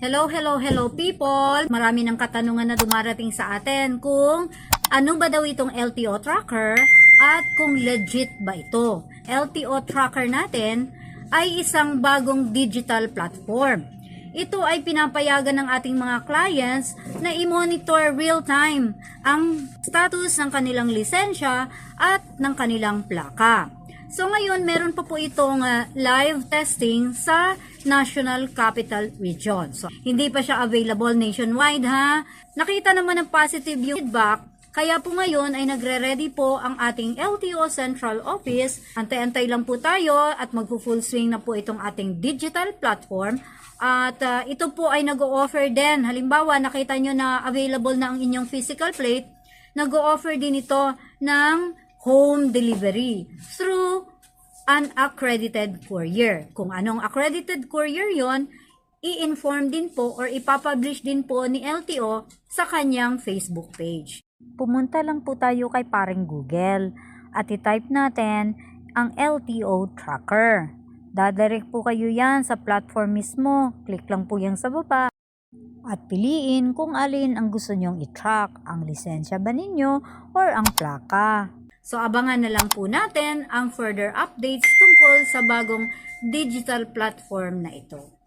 Hello, hello, hello people! Marami ng katanungan na dumarating sa atin kung ano ba daw itong LTO tracker at kung legit ba ito. LTO tracker natin ay isang bagong digital platform. Ito ay pinapayagan ng ating mga clients na i-monitor real-time ang status ng kanilang lisensya at ng kanilang plaka. So ngayon, meron pa po itong uh, live testing sa National Capital Region. So hindi pa siya available nationwide ha. Nakita naman ng positive feedback kaya po ngayon ay nagre-ready po ang ating LTO Central Office. Antay-antay lang po tayo at magpo-full swing na po itong ating digital platform. At uh, ito po ay nag-o-offer din. Halimbawa, nakita nyo na available na ang inyong physical plate. Nag-o-offer din ito ng home delivery through an accredited courier. Kung anong accredited courier yon, i-inform din po or ipapublish din po ni LTO sa kanyang Facebook page. Pumunta lang po tayo kay paring Google at i-type natin ang LTO tracker. Dadirect po kayo yan sa platform mismo. Click lang po yan sa baba at piliin kung alin ang gusto nyong i-track, ang lisensya ba ninyo or ang plaka. So abangan na lang po natin ang further updates tungkol sa bagong digital platform na ito.